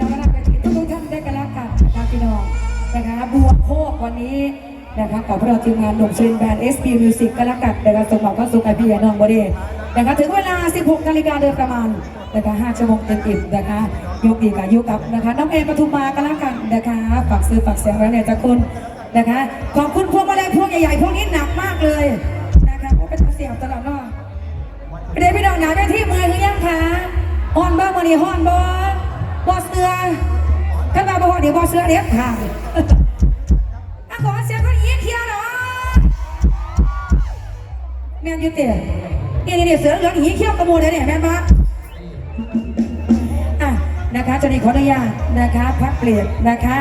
น้องรักกันทุกทุกท่านได้กันแล้วกันนะคะพี่น้องนะคะบวกโคกวันนี้นะคะกับพวกเราทีมงานหนุ่มชินแบนด์ SP Music กันแล้วกันนะคะส่งบอกก็สุขไอพี่น้องบดีนะคะถึงเวลา 16 นาฬิกาโดยประมาณนะคะ5ชั่วโมงเต็มอิ่มนะคะ ยกดีกับยุกับนะคะน้องเอปทุมมากันแล้วกันนะคะฝากซื้อฝากเสียงไว้เนี่ยจากคุณนะคะขอบคุณพวงมาลัยพวงใหญ่ๆพวกนี้หนักมากเลยนะคะเพราะเป็นเสียงตลอดเนาะเดี๋ยวพี่น้องหนาไปที่มือหรือยังคะฮอนบ้างวันนี้ฮอนบ่บ่เสือถ้ามาบ่ฮอนเดี๋ยวบ่เสือเด็ดขาดอะขอเสียงเขาอีเที่ยวหน่อยแม่นยูเตะนี่นี่เสือเหลืองหีเขี้ยวกระโมเลยเนี่ยแม่นปะอะ นะคะจะได้ขออนุญาตนะคะพักเปลี่ยนนะคะ